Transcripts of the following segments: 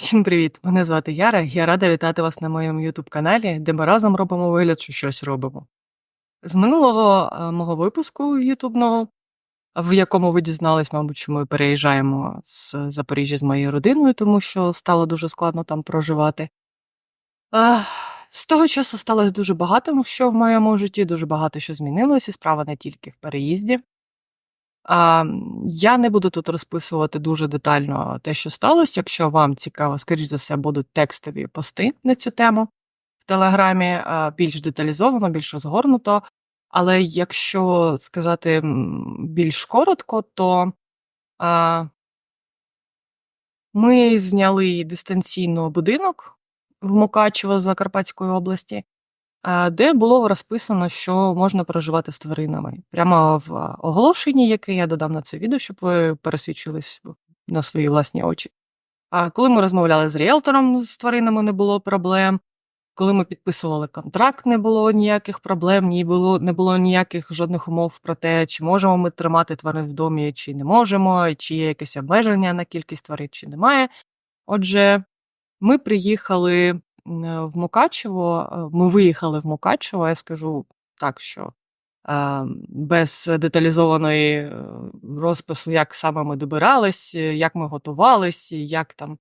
Всім привіт! Мене звати Яра. Я рада вітати вас на моєму YouTube каналі, де ми разом робимо вигляд, що щось робимо. З минулого е, мого випуску ютубного, в якому ви дізнались, мабуть, що ми переїжджаємо з Запоріжжя з моєю родиною, тому що стало дуже складно там проживати. З того часу сталося дуже багато що в моєму житті, дуже багато що змінилося, і справа не тільки в переїзді. Я не буду тут розписувати дуже детально те, що сталося. Якщо вам цікаво, скоріш за все, будуть текстові пости на цю тему в Телеграмі, більш деталізовано, більш розгорнуто. Але якщо сказати більш коротко, то ми зняли дистанційно будинок в Мукачево Закарпатської області, де було розписано, що можна проживати з тваринами. Прямо в оголошенні, яке я додам на це відео, щоб ви пересвідчились на свої власні очі. А коли ми розмовляли з ріелтором, з тваринами не було проблем. Коли ми підписували контракт, не було ніяких проблем, ні було, не було ніяких жодних умов про те, чи можемо ми тримати тварин в домі, чи не можемо, чи є якесь обмеження на кількість тварин, чи немає. Отже, ми приїхали в Мукачево, е, ми виїхали в Мукачево, я скажу так, що е, без деталізованої е, розпису, як саме ми добирались, е, як ми готувались, як там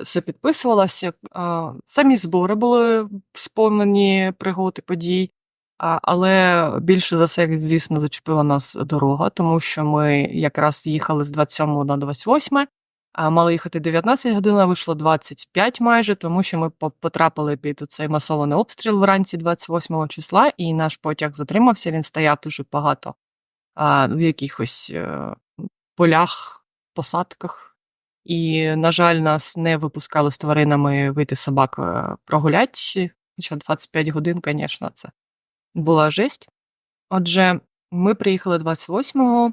все підписувалося. Самі збори були сповнені пригод і подій, але більше за все, звісно, зачепила нас дорога, тому що ми якраз їхали з 27 на 28, а мали їхати 19 годин, а вийшло 25 майже, тому що ми потрапили під цей масований обстріл вранці 28 числа, і наш потяг затримався. Він стояв дуже багато а, в якихось е, полях, посадках. І, на жаль, нас не випускали з тваринами вийти собак е, прогулять, хоча 25 годин, звісно, це була жесть. Отже, ми приїхали 28-го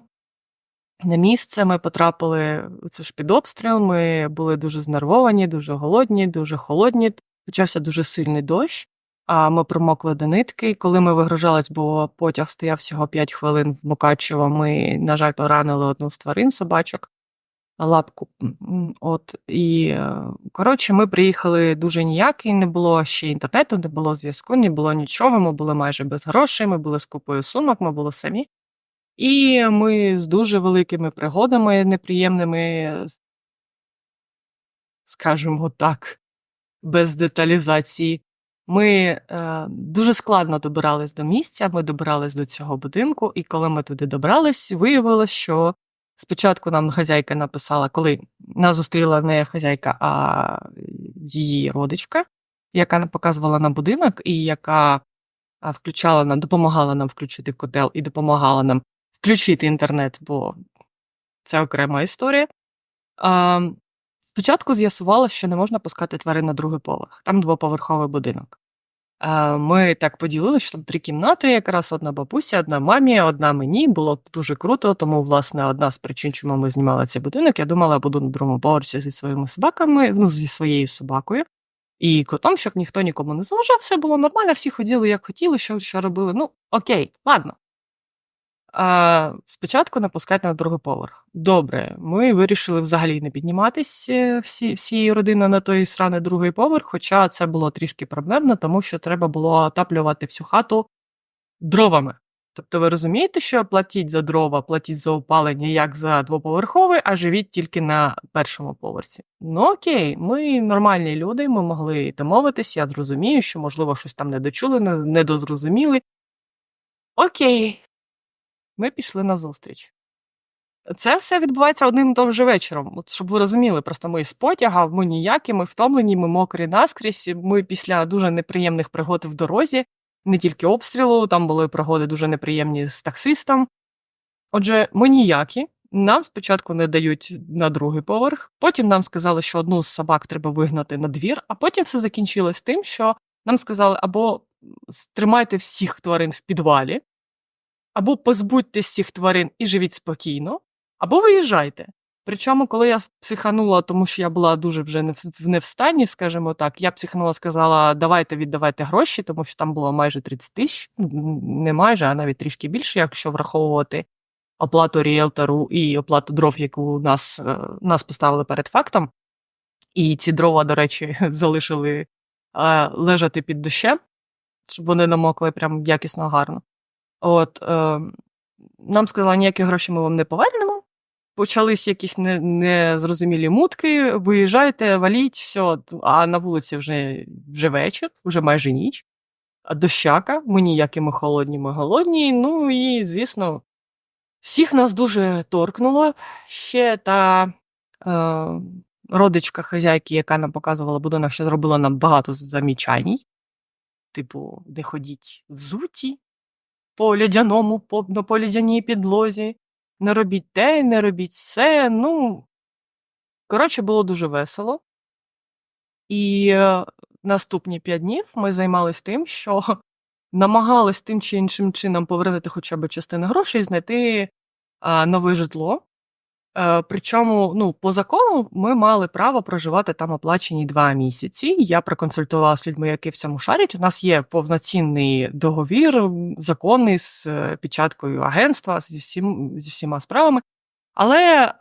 на місце, ми потрапили це ж під обстріл, ми були дуже знервовані, дуже голодні, дуже холодні. Почався дуже сильний дощ, а ми промокли до нитки. Коли ми вигружались, бо потяг стояв всього 5 хвилин в Мукачево, ми, на жаль, поранили одну з тварин собачок лапку. От і е, коротше, ми приїхали дуже ніякі, не було ще інтернету, не було зв'язку, не було нічого. Ми були майже без грошей, ми були з купою сумок, ми були самі. І ми з дуже великими пригодами неприємними, скажімо так, без деталізації. Ми е, дуже складно добирались до місця. Ми добирались до цього будинку, і коли ми туди добрались, виявилось, що спочатку нам хазяйка написала, коли нас зустріла не хазяйка, а її родичка, яка показувала на будинок, і яка включала нам, допомагала нам включити котел і допомагала нам включити інтернет, бо це окрема історія. А, спочатку з'ясувала, що не можна пускати тварин на другий поверх. Там двоповерховий будинок. А, Ми так поділили, що там три кімнати, якраз одна бабуся, одна мамі, одна мені. Було дуже круто, тому, власне, одна з причин, чому ми знімали цей будинок, я думала, я буду на другому поверсі зі своїми собаками, ну, зі своєю собакою. І котом, щоб ніхто нікому не заважав, все було нормально, всі ходили, як хотіли, що, що робили. Ну, окей, ладно. А, спочатку напускати на другий поверх. Добре, ми вирішили взагалі не підніматись е, всі, всією родиною на той сраний другий поверх, хоча це було трішки проблемно, тому що треба було отаплювати всю хату дровами. Тобто ви розумієте, що платіть за дрова, платіть за опалення як за двоповерховий, а живіть тільки на першому поверсі. Ну окей, ми нормальні люди, ми могли домовитись, я зрозумію, що, можливо, щось там не дочули, недозрозуміли. Окей, ми пішли на зустріч. Це все відбувається одним і тим вечором. От щоб ви розуміли, просто ми з потяга, ми ніякі, ми втомлені, ми мокрі наскрізь. Ми після дуже неприємних пригод в дорозі, не тільки обстрілу, там були пригоди дуже неприємні з таксистом. Отже, ми ніякі. Нам спочатку не дають на другий поверх, потім нам сказали, що одну з собак треба вигнати на двір, а потім все закінчилось тим, що нам сказали або тримайте всіх тварин в підвалі, або позбудьтесь цих тварин і живіть спокійно, або виїжджайте. Причому, коли я психанула, тому що я була дуже вже не в стані, скажімо так, я психанула, сказала, давайте віддавайте гроші, тому що там було майже 30 тисяч, ну, не майже, а навіть трішки більше, якщо враховувати оплату ріелтору і оплату дров, яку нас, е, нас поставили перед фактом. І ці дрова, до речі, залишили е, лежати під дощем, щоб вони намокли прям якісно гарно. От, е, нам сказали, ніякі гроші ми вам не повернемо. Почались якісь не- незрозумілі мутки, виїжджайте, валіть, все, а на вулиці вже, вже вечір, вже майже ніч. Дощака, ми ніякі ми холодні, ми голодні. Ну і, звісно, всіх нас дуже торкнуло. Ще та е, родичка хазяйки, яка нам показувала будинок, ще зробила нам багато замічань. Типу, не ходіть взуті по лядяному, по, ну, по лядяній підлозі, не робіть те, не робіть все. Ну, коротше, було дуже весело. І е, наступні п'ять днів ми займалися тим, що намагались тим чи іншим чином повернути хоча б частину грошей, знайти а, нове житло. Е, причому, ну, по закону ми мали право проживати там оплачені два місяці. Я проконсультувала з людьми, які в цьому шарять. У нас є повноцінний договір, законний з е, печаткою агентства зі, всім, зі всіма справами. Але е,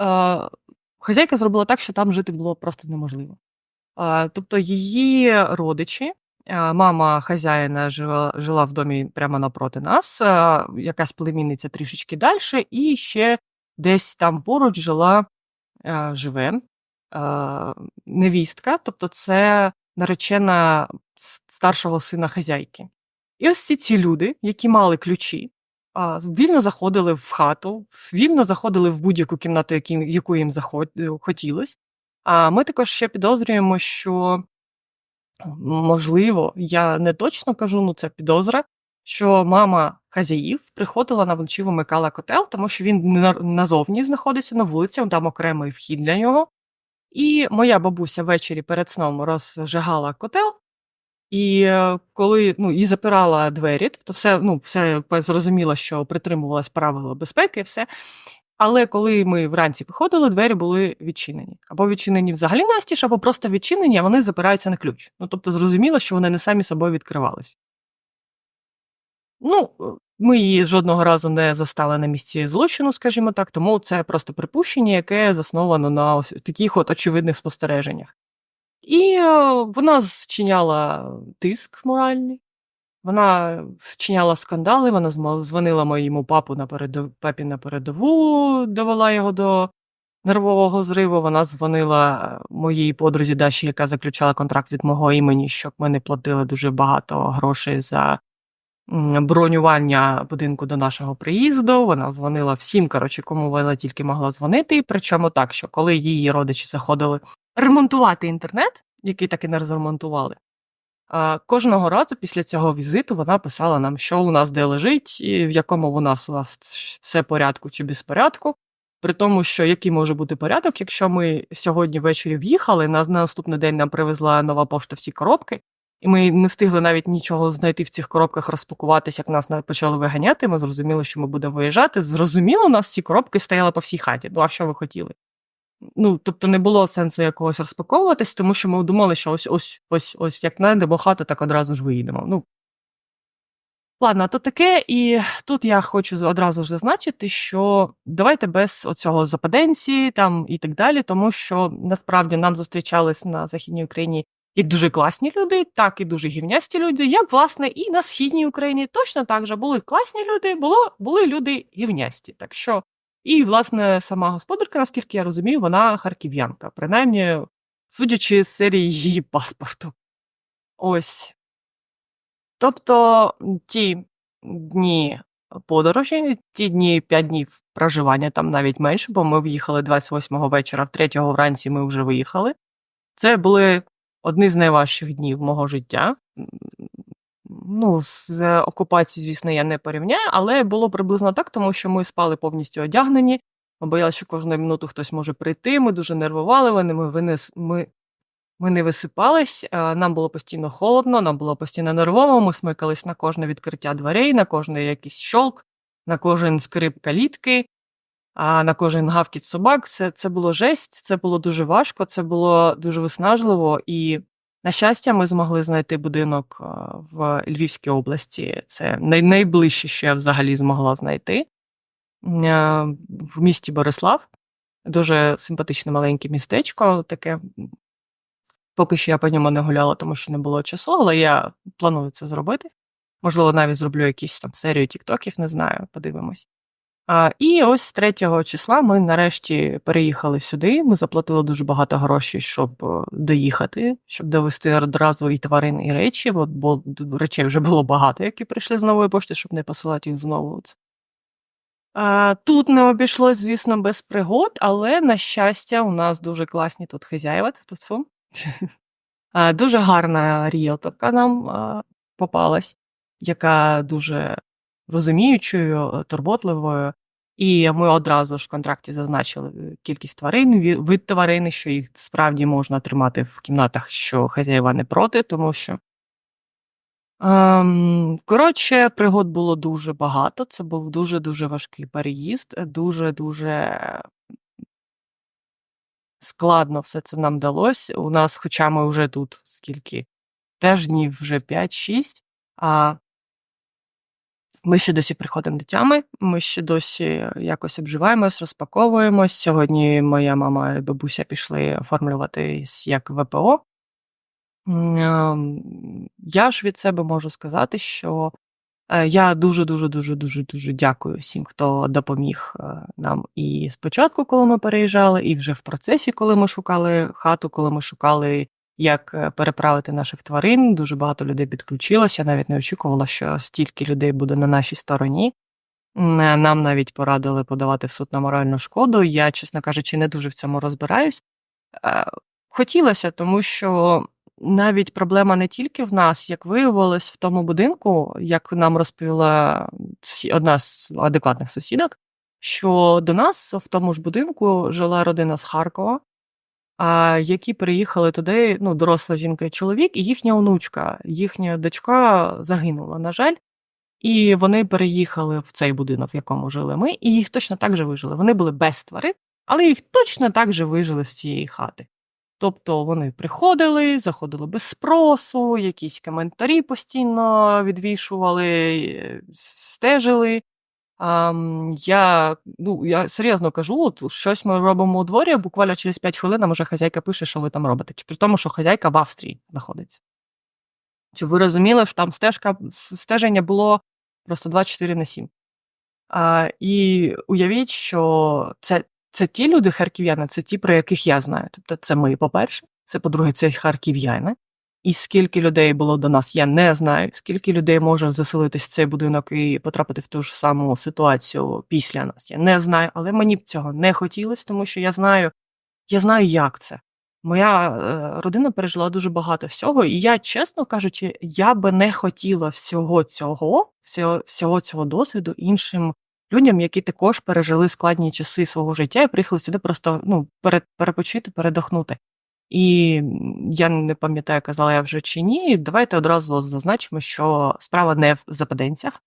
хазяйка зробила так, що там жити було просто неможливо. Е, тобто її родичі, е, мама хазяїна жила, жила в домі прямо напроти нас, якась племінниця трішечки далі, і ще десь там поруч жила, е, живе е, невістка, тобто це наречена старшого сина хазяйки. І ось ці ці люди, які мали ключі, вільно заходили в хату, вільно заходили в будь-яку кімнату, яку їм захот- хотілось. А ми також ще підозрюємо, що можливо, я не точно кажу, ну це підозра, що мама хазяїв приходила на вночі вимикала котел, тому що він назовні знаходиться на вулиці, там окремий вхід для нього. І моя бабуся ввечері перед сном розжигала котел, і е, коли ну, і запирала двері, тобто все, ну, все зрозуміло, що притримувалась правил безпеки, все. Але коли ми вранці виходили, двері були відчинені. Або відчинені взагалі настіж, або просто відчинені, а вони запираються на ключ. Ну, тобто зрозуміло, що вони не самі собою відкривались. Ну, е, ми її жодного разу не застали на місці злочину, скажімо так, тому це просто припущення, яке засновано на ось таких от очевидних спостереженнях. І е, вона зчиняла тиск моральний, вона вчиняла скандали, вона дзвонила моєму папу на передов... папі на передову, довела його до нервового зриву. Вона дзвонила е, моїй подрузі Даші, яка заключала контракт від мого імені, щоб ми не платили дуже багато грошей за бронювання будинку до нашого приїзду. Вона дзвонила всім, коротше, кому вона тільки могла дзвонити. Причому так, що коли її родичі заходили ремонтувати інтернет, який так і не розремонтували. Кожного разу після цього візиту вона писала нам, що у нас де лежить, і в якому у нас у нас все порядку чи безпорядку. При тому, що який може бути порядок, якщо ми сьогодні ввечері в'їхали, на, на наступний день нам привезла нова пошта всі коробки, і ми не встигли навіть нічого знайти в цих коробках, розпакуватися, як нас почали виганяти. Ми зрозуміли, що ми будемо виїжджати. Зрозуміло, у нас ці коробки стояли по всій хаті. Ну а що ви хотіли? Ну, тобто не було сенсу якогось розпаковуватись, тому що ми думали, що ось ось ось ось як знайдемо хату, так одразу ж виїдемо. Ну. Ладно, то таке, і тут я хочу одразу ж зазначити, що давайте без оцього западенції там і так далі, тому що насправді нам зустрічались на Західній Україні як дуже класні люди, так і дуже гівнясті люди, як власне і на східній Україні точно так же були класні люди, було, були люди гівнясті. Так що і, власне, сама господарка, наскільки я розумію, вона харків'янка, принаймні, судячи з серії її паспорту. Ось. Тобто ті дні подорожі, ті дні 5 днів проживання, там навіть менше, бо ми в'їхали 28-го вечора, в 3-го вранці ми вже виїхали. Це були одні з найважчих днів мого життя. Ну, з окупації, звісно, я не порівняю, але було приблизно так, тому що ми спали повністю одягнені. Ми боялися, що кожну минуту хтось може прийти. Ми дуже нервували. Вони ми винес, ми, ми не висипались. Нам було постійно холодно, нам було постійно нервово. Ми смикались на кожне відкриття дверей, на кожний якийсь щолк, на кожен скрип калітки, а на кожен гавкіт собак. Це, це було жесть, це було дуже важко, це було дуже виснажливо. І, на щастя, ми змогли знайти будинок в Львівській області. Це най- найближче, що я взагалі змогла знайти. В місті Борислав. Дуже симпатичне маленьке містечко, таке Поки що я по ньому не гуляла, тому що не було часу, але я планую це зробити. Можливо, навіть зроблю якісь там серію тіктоків, не знаю, подивимось. І ось 3 числа ми нарешті переїхали сюди. Ми заплатили дуже багато грошей, щоб е, доїхати, щоб довести одразу і тварин, і речі, бо, бо речей вже було багато, які прийшли з нової пошти, щоб не посилати їх знову. А, Тут не обійшлось, звісно, без пригод, але на щастя, у нас дуже класні тут хазяїва. Дуже гарна ріелторка нам попалась, яка дуже розуміючою, е, турботливою. І ми одразу ж в контракті зазначили е, кількість тварин, вид тварини, що їх справді можна тримати в кімнатах, що хазяїва не проти, тому що. Ем, коротше, пригод було дуже багато. Це був дуже-дуже важкий переїзд, дуже-дуже складно все це нам далось. У нас, хоча ми вже тут скільки теж днів вже 5-6, а ми ще досі приходимо до тями, ми ще досі якось обживаємось, розпаковуємось. Сьогодні моя мама і бабуся пішли оформлюватись як ВПО. Я ж від себе можу сказати, що е, я дуже дуже дуже дуже дуже дякую всім, хто допоміг е, нам і спочатку, коли ми переїжджали, і вже в процесі, коли ми шукали хату, коли ми шукали, як е, переправити наших тварин. Дуже багато людей підключилося. Я навіть не очікувала, що стільки людей буде на нашій стороні. Е, Нам навіть порадили подавати в суд на моральну шкоду. Я, чесно кажучи, не дуже в цьому розбираюсь. Е, Хотілося, тому що навіть проблема не тільки в нас, як виявилось в тому будинку, як нам розповіла одна з адекватних сусідок, що до нас в тому ж будинку жила родина з Харкова, а, які переїхали туди, ну, доросла жінка і чоловік, і їхня онучка, їхня дочка загинула, на жаль. І вони переїхали в цей будинок, в якому жили ми, і їх точно так же вижили. Вони були без тварин, але їх точно так же вижили з цієї хати. Тобто вони приходили, заходили без спросу, якісь коментарі постійно відвішували, е, стежили. А, я, ну, я серйозно кажу, от щось ми робимо у дворі, буквально через 5 хвилин нам уже хазяйка пише, що ви там робите. Чи при тому, що хазяйка в Австрії знаходиться. Щоб ви розуміли, що там стежка, стеження було просто 24 на 7. А, і уявіть, що це, це ті люди, харків'яни, це ті, про яких я знаю. Тобто це ми, по-перше, це по-друге, це харків'яни. І скільки людей було до нас, я не знаю. Скільки людей може заселитись в цей будинок і потрапити в ту ж саму ситуацію після нас, я не знаю. Але мені б цього не хотілося, тому що я знаю, я знаю, як це. Моя е, родина пережила дуже багато всього, і я, чесно кажучи, я би не хотіла всього цього, всього, всього цього досвіду іншим людям, які також пережили складні часи свого життя і приїхали сюди просто ну, пере, перепочити, передохнути. І я не пам'ятаю, казала я вже чи ні. Давайте одразу зазначимо, що справа не в западенцях,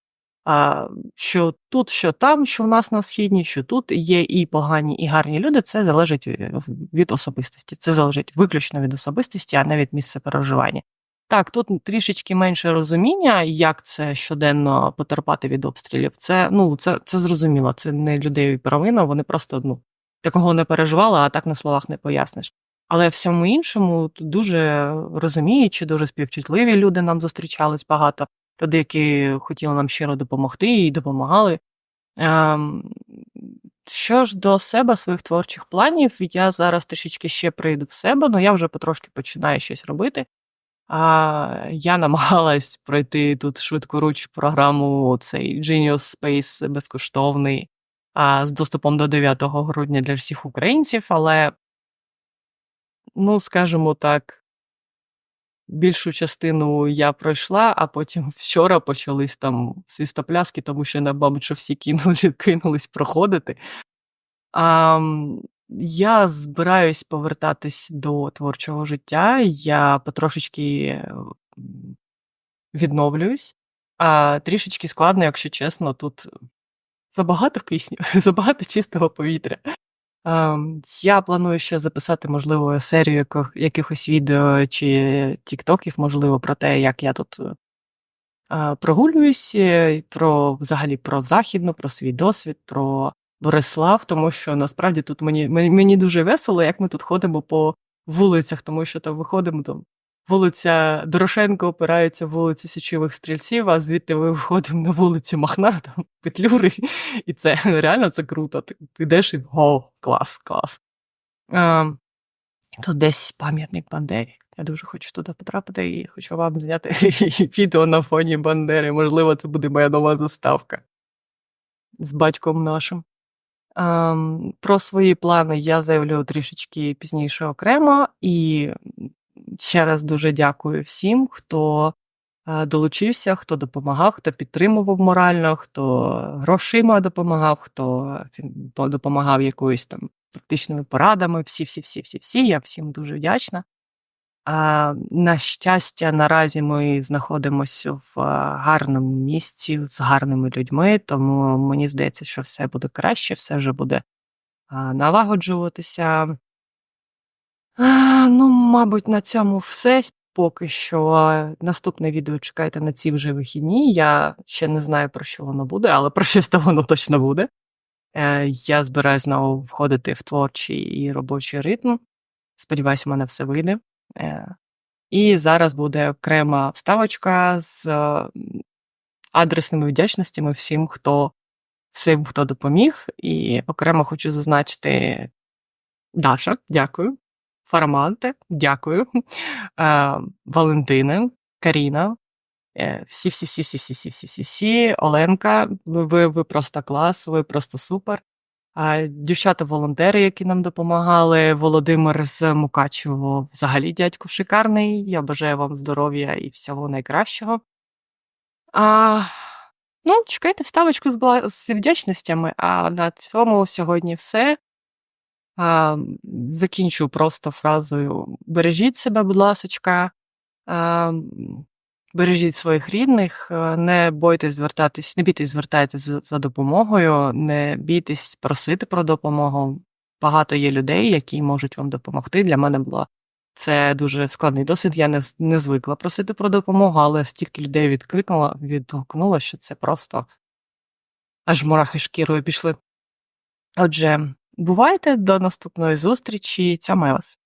а що тут, що там, що в нас на східній, що тут є і погані, і гарні люди, це залежить е, від особистості. Це залежить виключно від особистості, а не від місця проживання. Так, тут трішечки менше розуміння, як це щоденно потерпати від обстрілів. Це ну це, це зрозуміло. Це не людей провина. Вони просто ну такого не переживали, а так на словах не поясниш. Але всьому іншому тут дуже розуміючі, дуже співчутливі люди нам зустрічались багато. Люди, які хотіли нам щиро допомогти і допомагали. Ем, що ж до себе, своїх творчих планів, я зараз трішечки ще прийду в себе, але я вже потрошки починаю щось робити. А, я намагалась пройти тут швидкоруч програму цей Genius Space безкоштовний а, з доступом до 9 грудня для всіх українців, але, ну, скажімо так, більшу частину я пройшла, а потім вчора почались там свістопляски, тому що, мабуть, що всі кинули, кинулись проходити. А, я збираюсь повертатись до творчого життя. Я потрошечки е, відновлююсь, а трішечки складно, якщо чесно, тут забагато кисню, забагато чистого повітря. Ем, Я планую ще записати, можливо, серію яких- якихось відео чи тіктоків, можливо, про те, як я тут е, прогулююсь, е, про взагалі про західну, про свій досвід, про Борислав, тому що насправді тут мені, мені дуже весело, як ми тут ходимо по вулицях, тому що там виходимо там. Вулиця Дорошенко опирається в вулицю Січових стрільців, а звідти ми виходимо на вулицю Махна, там Петлюри, і це реально це круто. Ти, йдеш і о, клас, клас. Е, тут десь пам'ятник Бандері. Я дуже хочу туди потрапити і хочу вам зняти відео на фоні Бандери. Можливо, це буде моя нова заставка з батьком нашим. Про свої плани я заявлю трішечки пізніше окремо. І ще раз дуже дякую всім, хто е, долучився, хто допомагав, хто підтримував морально, хто грошима допомагав, хто допомагав якоюсь там практичними порадами. Всі, всі, всі, всі, всі. Я всім дуже вдячна. А, на щастя, наразі ми знаходимося в гарному місці з гарними людьми, тому мені здається, що все буде краще, все вже буде налагоджуватися. Ну, мабуть, на цьому все. Поки що наступне відео чекайте на ці вже вихідні. Я ще не знаю, про що воно буде, але про щось то воно точно буде. Е, я збираюся знову входити в творчий і робочий ритм. Сподіваюся, у мене все вийде. Е, і зараз буде окрема вставочка з е, адресними вдячностями всім, хто всім, хто допоміг. І окремо хочу зазначити Даша, дякую. Фараманте, дякую. Е, Валентина, Каріна. е, Всі, всі, всі, всі, всі, всі, всі, всі, всі, Оленка, ви, ви, просто клас, ви просто супер. А дівчата-волонтери, які нам допомагали, Володимир з Мукачево, взагалі дядько шикарний. Я бажаю вам здоров'я і всього найкращого. А, ну, чекайте вставочку з, бла- з вдячностями. А на цьому сьогодні все. Закінчу просто фразою: бережіть себе, будь ласочка, бережіть своїх рідних, е, не бойтесь звертатись, не бійтесь звертайтесь за, допомогою, не бійтесь просити про допомогу. Багато є людей, які можуть вам допомогти. Для мене було це дуже складний досвід. Я не, не звикла просити про допомогу, але стільки людей відкликнуло, відгукнуло, що це просто аж мурахи шкірою пішли. Отже, бувайте до наступної зустрічі. Ця вас.